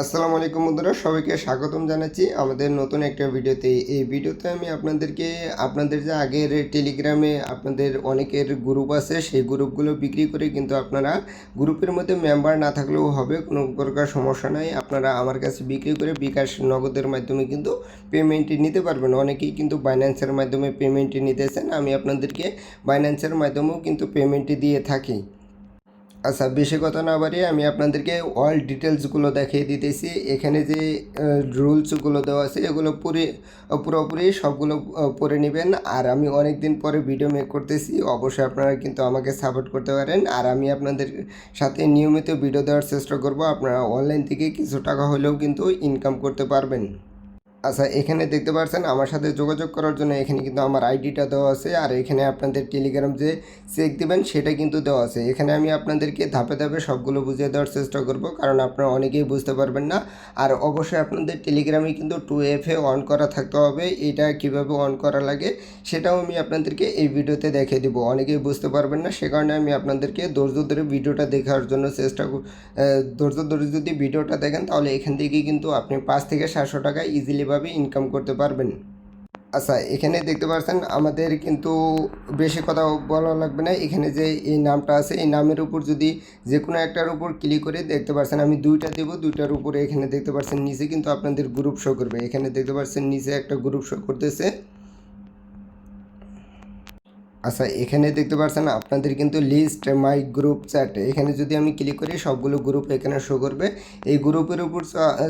আসসালামু আলাইকুম বন্ধুরা, সবাইকে স্বাগতম জানাচ্ছি আমাদের নতুন একটা ভিডিওতে। এই ভিডিওতে আমি আপনাদেরকে, আপনাদের যে আগের টেলিগ্রামে আপনাদের অনেকের গ্রুপ আছে, সেই গ্রুপগুলো বিক্রি করে কিন্তু আপনারা গ্রুপের মধ্যে মেম্বার না থাকলেও হবে, কোনো প্রকার সমস্যা নাই। আপনারা আমার কাছে বিক্রি করে বিকাশ নগদের মাধ্যমে কিন্তু পেমেন্টটি নিতে পারবেন। অনেকেই কিন্তু বাইন্যান্সের মাধ্যমে পেমেন্টটি নিতেছেন। আমি আপনাদেরকে বাইন্যান্সের মাধ্যমেও কিন্তু পেমেন্টটি দিয়ে থাকি। আচ্ছা বেশি কথা না বাড়িয়ে আমি আপনাদেরকে অল ডিটেলসগুলো দেখিয়ে দিতেছি। এখানে যে রুলসগুলো দেওয়া আছে, এগুলো পুরি, পুরোপুরি সবগুলো পড়ে নেবেন। আর আমি অনেক দিন পরে ভিডিও মেক করতেছি, অবশ্যই আপনারা কিন্তু আমাকে সাপোর্ট করতে পারেন। আর আমি আপনাদের সাথে নিয়মিত ভিডিও দেওয়ার চেষ্টা করব। আপনারা অনলাইন থেকে কিছু টাকা হলেও কিন্তু ইনকাম করতে পারবেন। আচ্ছা এখানে দেখতে পাচ্ছেন আমার সাথে যোগাযোগ করার জন্য এখানে কিন্তু আমার আইডিটা দেওয়া আছে আর এখানে আপনাদের টেলিগ্রাম যে চেক দেবেন সেটা কিন্তু দেওয়া আছে। এখানে আমি আপনাদেরকে ধাপে ধাপে সবগুলো বুঝিয়ে দেওয়ার চেষ্টা করব কারণ আপনারা অনেকেই বুঝতে পারবেন না। আর অবশ্যই আপনাদের টেলিগ্রামে কিন্তু টু এফ এ অন করা থাকতে হবে, এটা কীভাবে অন করা লাগে সেটাও আমি আপনাদেরকে এই ভিডিওতে দেখিয়ে দিব। অনেকেই বুঝতে পারবেন না, সে কারণে আমি আপনাদেরকে ধৈর্য ধরে ভিডিওটা দেখার জন্য চেষ্টা ধৈর্য ধরে যদি ভিডিওটা দেখেন তাহলে এখান থেকে কিন্তু আপনি পাঁচ থেকে সাতশো টাকা ইজিলিভাবে ইনকাম করতে পারবেন। আচ্ছা এখানে দেখতে পাচ্ছেন আমাদের কিন্তু বেশি কথা বলা লাগবে না। এখানে যে এই নামটা আছে, এই নামের উপর যদি যে কোনো একটার উপর ক্লিক করে দেখতে পাচ্ছেন, আমি দুইটা দেব, দুইটার উপরে এখানে দেখতে পাচ্ছেন নিচে কিন্তু আপনাদের গ্রুপ শো করবে। এখানে দেখতে পাচ্ছেন নিচে একটা গ্রুপ শো করতেছে। আচ্ছা এখানে দেখতে পাচ্ছেন আপনাদের কিন্তু লিস্ট মাই গ্রুপ চ্যাট এখানে যদি আমি ক্লিক করি সবগুলো গ্রুপ এখানে শো করবে। এই গ্রুপের উপর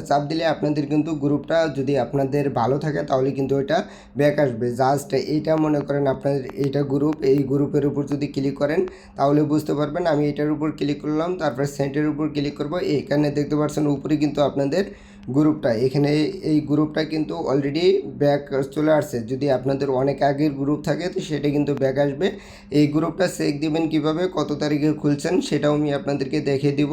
চাপ দিলে আপনাদের কিন্তু গ্রুপটা যদি আপনাদের ভালো থাকে তাহলে কিন্তু ওইটা ব্যাক আসবে। জাস্ট এইটা মনে করেন আপনাদের এইটা গ্রুপ এই গ্রুপের উপর যদি ক্লিক করেন তাহলে বুঝতে পারবেন আমি এটার উপর ক্লিক করলাম, তারপর সেন্টের উপর ক্লিক করব। এখানে দেখতে পাচ্ছেন উপরে কিন্তু আপনাদের গ্রুপটা। এখানে এই গ্রুপটা কিন্তু অলরেডি ব্যাক চলে আসছে। যদি আপনাদের অনেক আগের গ্রুপ থাকে, তো সেটা কিন্তু ব্যাক আসবে। এই গ্রুপটা চেক দেবেন কীভাবে, কত তারিখে খুলছেন, সেটাও আমি আপনাদেরকে দেখে দিব।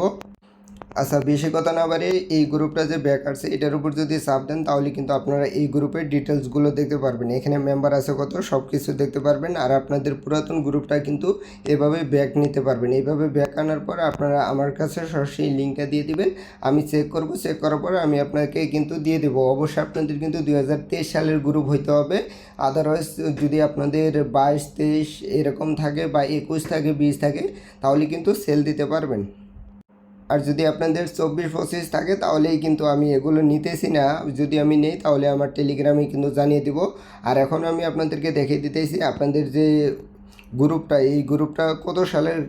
আচ্ছা বেশি কথা না বাড়ে এই গ্রুপটা যে ব্যাক আসছে, এটার উপর যদি চাপ দেন, তাহলে কিন্তু আপনারা এই গ্রুপের ডিটেলসগুলো দেখতে পারবেন। এখানে মেম্বার আছে কত সব কিছু দেখতে পারবেন। আর আপনাদের পুরাতন গ্রুপটা কিন্তু এভাবে ব্যাক নিতে পারবেন। এইভাবে ব্যাক আনার পর আপনারা আমার কাছে সরাসরি লিঙ্কটা দিয়ে দিবেন। আমি চেক করব চেক করার পর আমি আপনাকে কিন্তু দিয়ে দেবো। অবশ্যই আপনাদের কিন্তু দু হাজার তেইশ সালের গ্রুপ হইতে হবে। আদারওয়াইজ যদি আপনাদের বাইশ, তেইশ এরকম থাকে বা একুশ থাকে, বিশ থাকে, তাহলে কিন্তু সেল দিতে পারবেন। আর যদি আপনাদের চব্বিশ পঁচিশ থাকে, তাহলেই কিন্তু আমি এগুলো নিতেছি না। যদি আমি নেই, তাহলে আমার টেলিগ্রামে কিন্তু জানিয়ে দিব। আর এখন আমি আপনাদেরকে দেখিয়ে দিতেছি, আপনাদের যে গ্রুপটা, এই গ্রুপটা কত সালের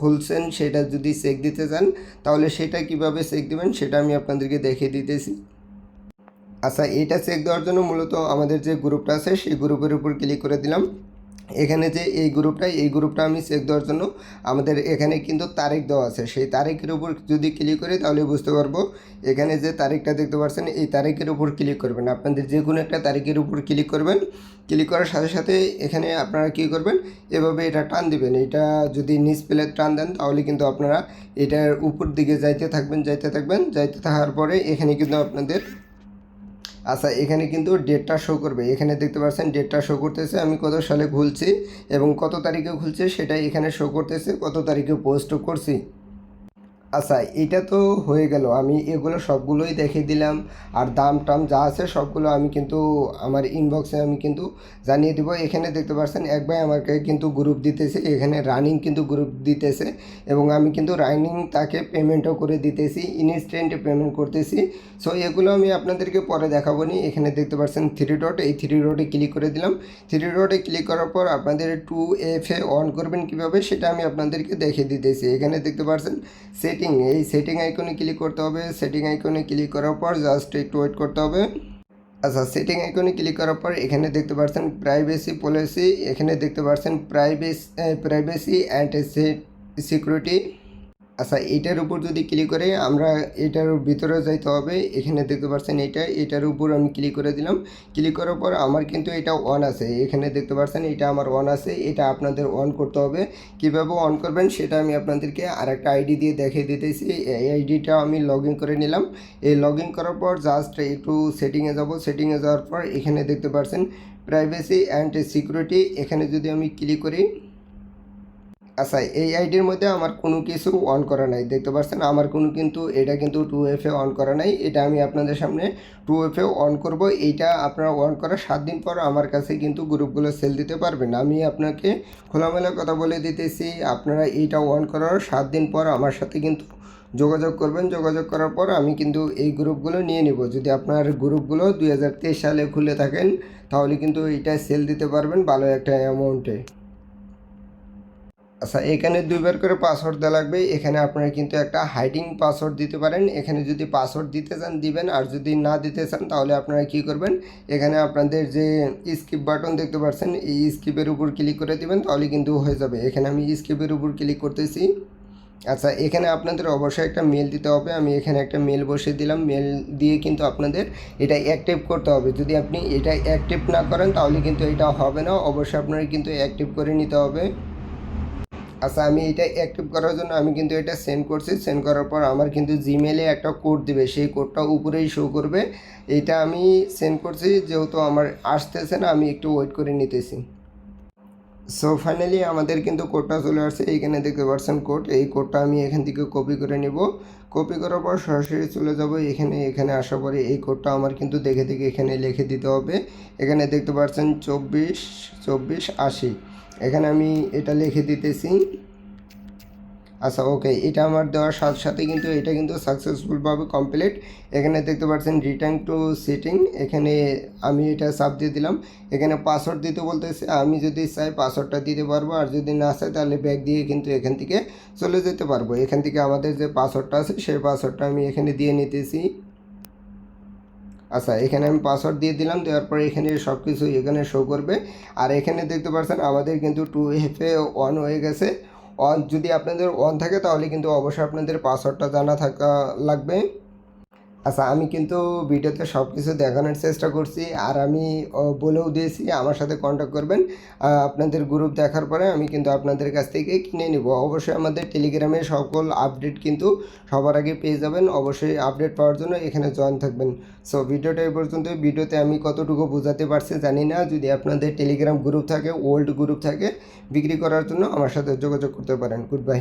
খুলছেন সেটা যদি চেক দিতে চান, তাহলে সেটা কীভাবে চেক দিবেন সেটা আমি আপনাদেরকে দেখিয়ে দিতেছি। আচ্ছা এটা চেক দেওয়ার জন্য মূলত আমাদের যে গ্রুপটা আছে, সেই গ্রুপের উপর ক্লিক করে দিলাম। এখানে যে এই গ্রুপটা এই গ্রুপটা আমি চেক দেওয়ার জন্য আমাদের এখানে কিন্তু তারিখ দেওয়া আছে। সেই তারিখের উপর যদি ক্লিক করি তাহলে বুঝতে পারব এখানে যে তারিখটা দেখতে পাচ্ছেন, এই তারিখের উপর ক্লিক করবেন। আপনাদের যে কোনো একটা তারিখের উপর ক্লিক করবেন। ক্লিক করার সাথে সাথে এখানে আপনারা কী করবেন, এভাবে এটা টান দিবেন। এটা যদি নিচ প্লেট টান দেন তাহলে কিন্তু আপনারা এটার উপর দিকে যাইতে থাকবেন যাইতে থাকবেন, যাইতে থাকার পরে এখানে কিন্তু আপনাদের আচ্ছা এখানে কিন্তু ডেটটা শো করবে। এখানে দেখতে পাচ্ছেন ডেটটা শো করতেছে। আমি কত সালে খুলছি এবং কত তারিখে খুলছি সেটাই এখানে শো করতেছে। কত তারিখে পোস্ট করছি? আচ্ছা এটা তো হয়ে গেল। আমি এগুলো সবগুলোই দেখিয়ে দিলাম। আর দাম টাম যা আছে সবগুলো আমি কিন্তু আমার ইনবক্সে আমি কিন্তু জানিয়ে দেবো। এখানে দেখতে পাচ্ছেন, এক ভাই আমাকে কিন্তু গ্রুপ দিতেছে। এখানে রানিং কিন্তু গ্রুপ দিতেছে এবং আমি কিন্তু রানিং তাকে পেমেন্টও করে দিতেছি ইনস্ট্যান্টে পেমেন্ট করতেছি। সো এগুলো আমি আপনাদেরকে পরে দেখাবো নি। এখানে দেখতে পাচ্ছেন থ্রি ডট এই থ্রি ডটে ক্লিক করে দিলাম। থ্রি ডটে ক্লিক করার পর আপনাদের টু এফ এ অন করবেন কীভাবে, সেটা আমি আপনাদেরকে দেখে দিতেছি। এখানে দেখতে পাচ্ছেন সেটিং এই সেটিং আইকনে ক্লিক করতে হবে। সেটিং আইকনে ক্লিক করার পর জাস্ট একটু ওয়েট করতে হবে। আচ্ছা সেটিং আইকনে ক্লিক করার পর এখানে দেখতে পাচ্ছেন প্রাইভেসি পলিসি এখানে দেখতে পাচ্ছেন প্রাইভেসি প্রাইভেসি অ্যান্ড সিকিউরিটি আচ্ছা এটার উপর যদি ক্লিক করে আমরা এটার ভিতরে যাইতে হবে, এখানে দেখতে পাচ্ছেন এটা, এটার উপর আমি ক্লিক করে দিলাম। ক্লিক করার পর আমার কিন্তু এটা অন আছে, এখানে দেখতে পাচ্ছেন এটা আমার অন আছে, এটা আপনাদের অন করতে হবে। কীভাবে অন করবেন সেটা আমি আপনাদেরকে আর একটা আইডি দিয়ে দেখিয়ে দিতেছি। এই আইডিটা আমি লগ করে নিলাম। এই লগ করার পর জাস্ট একটু সেটিংয়ে যাব। সেটিংয়ে যাওয়ার পর এখানে দেখতে পাচ্ছেন প্রাইভেসি অ্যান্ড সিকিউরিটি এখানে যদি আমি ক্লিক করি আচ্ছা এই আইডির মধ্যে আমার কোনো কিছু অন করা নাই, দেখতে পাচ্ছেন আমার কোনো কিন্তু, এটা কিন্তু টু এফে অন করা নাই। এটা আমি আপনাদের সামনে টু এফে অন করব। এইটা আপনারা অন করার সাত দিন পর আমার কাছে কিন্তু গ্রুপগুলো সেল দিতে পারবেন। আমি আপনাকে খোলামেলা কথা বলে দিতেছি, আপনারা এইটা অন করার সাত দিন পর আমার সাথে কিন্তু যোগাযোগ করবেন। যোগাযোগ করার পর আমি কিন্তু এই গ্রুপগুলো নিয়ে নিব। যদি আপনার গ্রুপগুলো দুই হাজার তেইশ সালে খুলে থাকেন, তাহলে কিন্তু এইটা সেল দিতে পারবেন ভালো একটা অ্যামাউন্টে আচ্ছা এখানে দুইবার করে পাসওয়ার্ড দেওয়া লাগবে। এখানে আপনারা কিন্তু একটা হাইডিং পাসওয়ার্ড দিতে পারেন। এখানে যদি পাসওয়ার্ড দিতে চান, দিবেন। আর যদি না দিতে চান, তাহলে আপনারা কি করবেন? এখানে আপনাদের যে স্কিপ বাটন দেখতে পাচ্ছেন, এই স্কিপের উপর ক্লিক করে দিবেন, তাহলে কিন্তু হয়ে যাবে। এখানে আমি স্কিপের উপর ক্লিক করতেছি। আচ্ছা এখানে আপনাদের অবশ্যই একটা মেল দিতে হবে। আমি এখানে একটা মেল বসিয়ে দিলাম। মেল দিয়ে কিন্তু আপনাদের এটা অ্যাক্টিভ করতে হবে। যদি আপনি এটা অ্যাক্টিভ না করেন, তাহলে কিন্তু এটা হবে না। অবশ্যই আপনারা কিন্তু অ্যাক্টিভ করে নিতে হবে। আচ্ছা আমি এটা অ্যাক্টিভ করার জন্য আমি কিন্তু এটা সেন্ড করছি। সেন্ড করার পর আমার কিন্তু জিমেলে একটা কোড দিবে। সেই কোডটা উপরেই শো করবে। এটা আমি সেন্ড করছি, যেহেতু আমার আসতেছে না, আমি একটু ওয়েট করে নিতেছি। সো ফাইনালি আমাদের কিন্তু কোডটা চলে আসছে। এইখানে দেখতে পাচ্ছেন কোড এই কোডটা আমি এখান থেকে কপি করে নিব। কপি করার পর সরাসরি চলে যাব। এখানে এখানে আসার পরে এই কোডটা আমার কিন্তু দেখে দেখে এখানে লিখে দিতে হবে। এখানে দেখতে পাচ্ছেন চব্বিশ চব্বিশ আশি। এখানে আমি এটা লিখে দিতেছি। আচ্ছা ওকে এটা আমার দেওয়ার সাথে সাথে কিন্তু এটা কিন্তু সাকসেসফুলভাবে কমপ্লিট এখানে দেখতে পাচ্ছেন রিটার্ন টু সিটিং এখানে আমি এটা সাব দিয়ে দিলাম। এখানে পাসওয়ার্ড দিতে বলতেছে, আমি যদি চাই পাসওয়ার্ডটা দিতে পারব, আর যদি না চাই তাহলে ব্যাগ দিয়ে কিন্তু এখান থেকে চলে যেতে পারব। এখান থেকে আমাদের যে পাসওয়ার্ডটা আছে, সেই পাসওয়ার্ডটা আমি এখানে দিয়ে নিতেছি। আচ্ছা এখানে আমি পাসওয়ার্ড দিয়ে দিলাম, দেওয়ার পরে এখানে সব কিছু এখানে শো করবে। আর এখানে দেখতে পাচ্ছেন, আমাদের কিন্তু টু এফে অন হয়ে গেছে। অন যদি আপনাদের অন থাকে, তাহলে কিন্তু অবশ্যই আপনাদের পাসওয়ার্ডটা জানা থাকা লাগবে। আচ্ছা আমি কিন্তু ভিডিওতে সব কিছু দেখানোর চেষ্টা করছি। আর আমি বলেও দিয়েছি, আমার সাথে কন্ট্যাক্ট করবেন। আপনাদের গ্রুপ দেখার পরে আমি কিন্তু আপনাদের কাছ থেকে কিনে নিব। অবশ্যই আমাদের টেলিগ্রামে সকল আপডেট কিন্তু সবার আগে পেয়ে যাবেন। অবশ্যই আপডেট পাওয়ার জন্য এখানে জয়েন থাকবেন। সো ভিডিওটা এই পর্যন্ত। ভিডিওতে আমি কতটুকু বোঝাতে পারছি জানি না। যদি আপনাদের টেলিগ্রাম গ্রুপ থাকে ওল্ড গ্রুপ থাকে, বিক্রি করার জন্য আমার সাথে যোগাযোগ করতে পারেন। Good bye